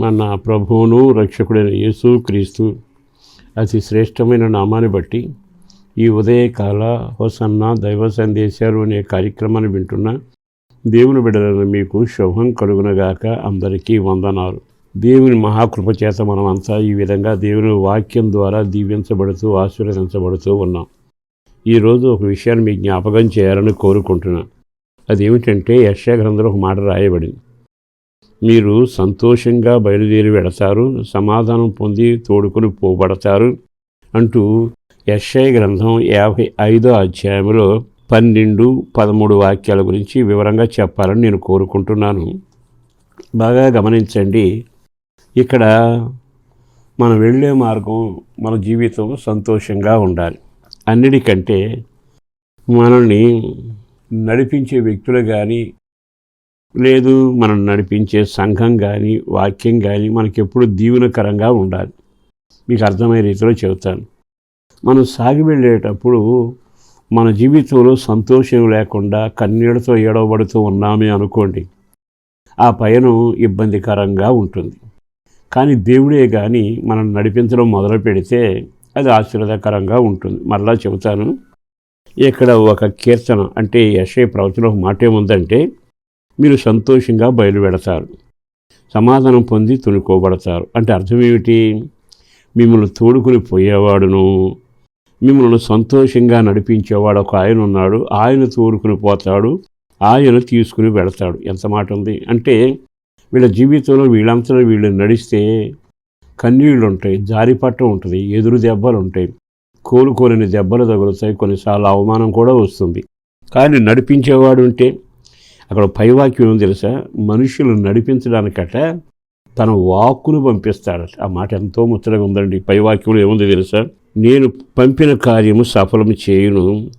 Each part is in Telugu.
మన ప్రభువును రక్షకుడైన యేసు క్రీస్తు అతి శ్రేష్టమైన నామాన్ని బట్టి ఈ ఉదయకాల హోసన్న దైవ సందేశాలు అనే కార్యక్రమాన్ని వింటున్న. దేవుని బిడ్డలను మీకు శుభం కలుగునగాక అందరికీ వందనాలు. దేవుని మహాకృప చేత మనమంతా ఈ విధంగా దేవుని వాక్యం ద్వారా దీవించబడుతూ ఆశీర్వదించబడుతూ ఉన్నాం. ఈరోజు ఒక విషయాన్ని మీ జ్ఞాపకం చేయాలని కోరుకుంటున్నాను అదేమిటంటే యక్ష గ్రంథంలో ఒక మాట రాయబడింది. మీరు సంతోషంగా బయలుదేరి వెడతారు సమాధానం పొంది తోడుకొని పోబడతారు అంటూ యశ్ఐ గ్రంథం యాభై ఐదో అధ్యాయంలో పన్నెండు పదమూడు వాక్యాల గురించి వివరంగా చెప్పాలని నేను కోరుకుంటున్నాను. బాగా గమనించండి ఇక్కడ మనం వెళ్ళే మార్గం మన జీవితం సంతోషంగా ఉండాలి. అన్నిటికంటే మనల్ని నడిపించే వ్యక్తులు కానీ లేదు మనం నడిపించే సంఘం కానీ వాక్యం కానీ మనకెప్పుడు దీవెనకరంగా ఉండాలి. మీకు అర్థమయ్యే రీతిలో చెబుతాను. మనం సాగి వెళ్ళేటప్పుడు మన జీవితంలో సంతోషం లేకుండా కన్నీళ్ళతో ఏడవబడుతూ ఉన్నామే అనుకోండి ఆ పయనం ఇబ్బందికరంగా ఉంటుంది. కానీ దేవుడే కానీ మనం నడిపించడం మొదలు పెడితే అది ఆశీర్వాదకరంగా ఉంటుంది. మరలా చెబుతాను ఇక్కడ ఒక కీర్తన అంటే యశయ ప్రవచన ఒక మాట ఏముందంటే మీరు సంతోషంగా బయలుపెడతారు సమాధానం పొంది తునుకోబడతారు. అంటే అర్థం ఏమిటి? మిమ్మల్ని తోడుకుని పోయేవాడును. మిమ్మల్ని సంతోషంగా నడిపించేవాడు ఒక ఆయన ఉన్నాడు. ఆయన తోడుకుని పోతాడు. ఆయన తీసుకుని వెళతాడు. ఎంత మాట ఉంది? అంటే వీళ్ళ జీవితంలో వీళ్ళంతా వీళ్ళు నడిస్తే కన్నీళ్ళు ఉంటాయి జారిపట్టం ఉంటుంది ఎదురు దెబ్బలు ఉంటాయి కోలుకోలేని దెబ్బలు తగులుతాయి. కొన్నిసార్లు అవమానం కూడా వస్తుంది. కానీ నడిపించేవాడు ఉంటే అక్కడ పైవాక్యం ఏం తెలుసా? మనుషులు నడిపించడానికట తన వాక్కును పంపిస్తాడట ఆ మాట ఎంతో ముచ్చటగా ఉందండి. పైవాక్యంలో ఏముంది తెలుసా? నేను పంపిన కార్యము సఫలము చేయును.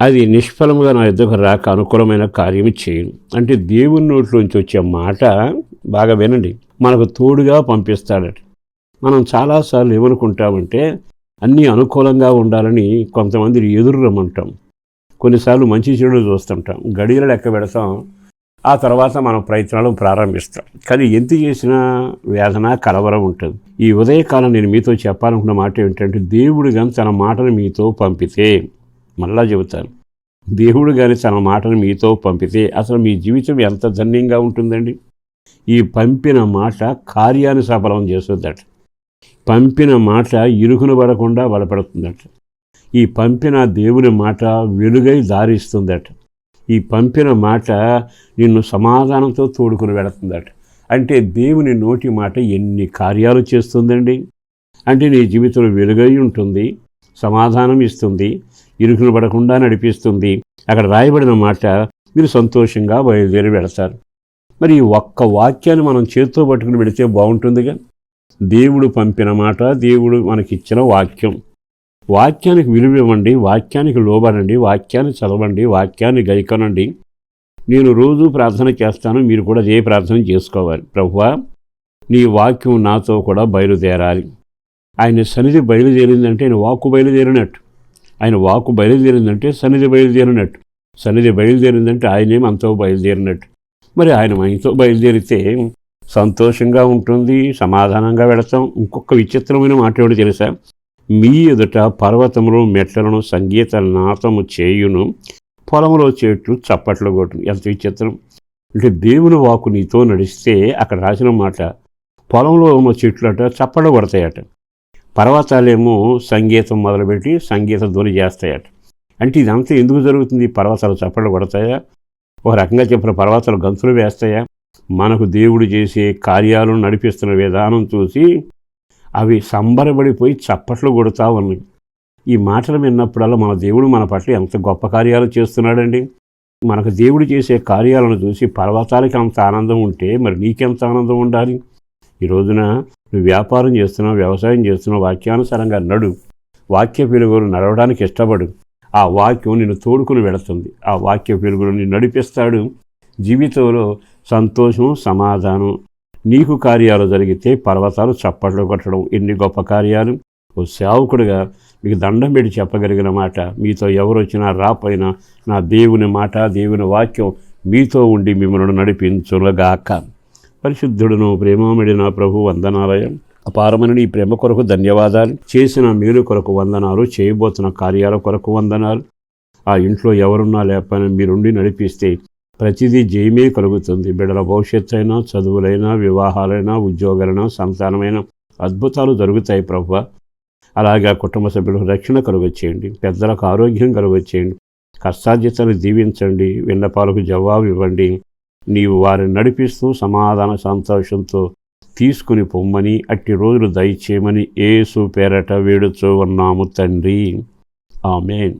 అది నిష్ఫలముగా నా ఇద్దరు రాక అనుకూలమైన కార్యము చేయను. అంటే దేవుని నోట్లోంచి వచ్చే మాట బాగా వినండి. మనకు తోడుగా పంపిస్తాడట. మనం చాలాసార్లు ఏమనుకుంటామంటే అన్నీ అనుకూలంగా ఉండాలని కొంతమంది ఎదురు రమ్మంటాం. కొన్నిసార్లు మంచి చెడులు చూస్తుంటాం. గడియలు లెక్క పెడతాం. ఆ తర్వాత మనం ప్రయత్నాలు ప్రారంభిస్తాం. కానీ ఎంత చేసినా వేదన కలవరం ఉంటుంది. ఈ ఉదయకాలం నేను మీతో చెప్పాలనుకున్న మాట ఏంటంటే దేవుడు కానీ తన మాటను మీతో పంపితే మళ్ళా చెబుతాను. దేవుడు కానీ తన మాటను మీతో పంపితే అసలు మీ జీవితం ఎంత ధన్యంగా ఉంటుందండి? ఈ పంపిన మాట కార్యాన్ని సఫలం చేస్తుందట. పంపిన మాట ఇరుకును పడకుండా బలపడుతుందట. ఈ పంపిన దేవుని మాట వెలుగై దారిస్తుందట. ఈ పంపిన మాట నిన్ను సమాధానంతో తోడుకుని వెళుతుందట. అంటే దేవుని నోటి మాట ఎన్ని కార్యాలు చేస్తుందండి? అంటే నీ జీవితంలో వెలుగై ఉంటుంది సమాధానం ఇస్తుంది ఇరుకును పడకుండా నడిపిస్తుంది. అక్కడ రాయబడిన మాట మీరు సంతోషంగా బయలుదేరి వెళతారు. మరి ఒక్క వాక్యాన్ని మనం చేతితో పట్టుకుని పెడితే బాగుంటుందిగా? దేవుడు పంపిన మాట దేవుడు మనకిచ్చిన వాక్యం. వాక్యానికి విలువ ఇవ్వండి వాక్యానికి లోబడండి వాక్యాన్ని చదవండి వాక్యాన్ని గైకొనండి. నేను రోజు ప్రార్థన చేస్తాను మీరు కూడా ఏ ప్రార్థన చేసుకోవాలి. ప్రభువా నీ వాక్యం నాతో కూడా బయలుదేరాలి. ఆయన సన్నిధి బయలుదేరిందంటే ఆయన వాక్కు బయలుదేరినట్టు. ఆయన వాక్కు బయలుదేరిందంటే సన్నిధి బయలుదేరినట్టు. సన్నిధి బయలుదేరిందంటే ఆయనేం అంతో బయలుదేరినట్టు. మరి ఆయన మనతో బయలుదేరితే సంతోషంగా ఉంటుంది సమాధానంగా వెళతాం. ఇంకొక విచిత్రమైన మాట ఏమిటో తెలుసా? మీ ఎదుట పర్వతములు మెట్లను సంగీత నాతము చేయును. పొలంలో చెట్లు చప్పట్లు కొట్టును. ఎంత విచిత్రం. అంటే దేవుని వాకు నీతో నడిస్తే అక్కడ రాసిన మాట పొలంలో ఉన్న చెట్లట చప్పట్లు కొడతాయట. పర్వతాలేమో సంగీతం మొదలుపెట్టి సంగీత ధ్వని చేస్తాయట. అంటే ఇదంతా ఎందుకు జరుగుతుంది? పర్వతాలు చప్పట్లు కొడతాయా? ఒక రకంగా చెప్పిన పర్వతాలు గంతులు వేస్తాయా? మనకు దేవుడు చేసే కార్యాలను నడిపిస్తున్న విధానం చూసి అవి సంబరపడిపోయి చప్పట్లు కొడుతూ ఉన్నాయి. ఈ మాటలు విన్నప్పుడల్లా మన దేవుడు మన పట్ల ఎంత గొప్ప కార్యాలు చేస్తున్నాడండి? మనకు దేవుడు చేసే కార్యాలను చూసి పర్వతాలకి అంత ఆనందం ఉంటే మరి నీకెంత ఆనందం ఉండాలి? ఈ రోజున నువ్వు వ్యాపారం చేస్తున్నావు వ్యవసాయం చేస్తున్నావు వాక్యానుసారంగా నడు. వాక్య పిలుగులు నడవడానికి ఇష్టపడు. ఆ వాక్యం నిన్ను తోడుకుని వెళుతుంది. ఆ వాక్య పిలుగులు నిన్ను నడిపిస్తాడు. జీవితంలో సంతోషం సమాధానం నీకు కార్యాలు జరిగితే పర్వతాలు చప్పట్లు కొట్టడం ఎన్ని గొప్ప కార్యాలు. ఓ సేవకుడుగా మీకు దండం పెట్టి చెప్పగలిగిన మాట మీతో ఎవరు వచ్చినా రాపోయినా నా దేవుని మాట దేవుని వాక్యం మీతో ఉండి మిమ్మల్ని నడిపించులగాక పరిశుద్ధుడును ప్రేమమిడిన ప్రభు వందనాలయం. అపారమైన నీ ప్రేమ కొరకు ధన్యవాదాలు. చేసిన మేలు కొరకు వందనాలు. చేయబోతున్న కార్యాల కొరకు వందనాలు. ఆ ఇంట్లో ఎవరున్నా లేకపోయినా మీరుండి నడిపిస్తే ప్రతిదీ జయమే కలుగుతుంది. బిడ్డల భవిష్యత్తు అయినా చదువులైనా వివాహాలైనా ఉద్యోగాలైనా సంతానమైన అద్భుతాలు జరుగుతాయి ప్రభు. అలాగే ఆ కుటుంబ సభ్యులకు రక్షణ కలుగచ్చేయండి పెద్దలకు ఆరోగ్యం కలుగచ్చేయండి కష్టార్జితలు దీవించండి. విన్నపాలకు జవాబు ఇవ్వండి. నీవు వారిని నడిపిస్తూ సమాధాన సంతోషంతో తీసుకుని పొమ్మని అట్టి రోజులు దయచేయమని ఏసు పేరట వేడుచూ ఉన్నాము తండ్రి. ఆమెన్.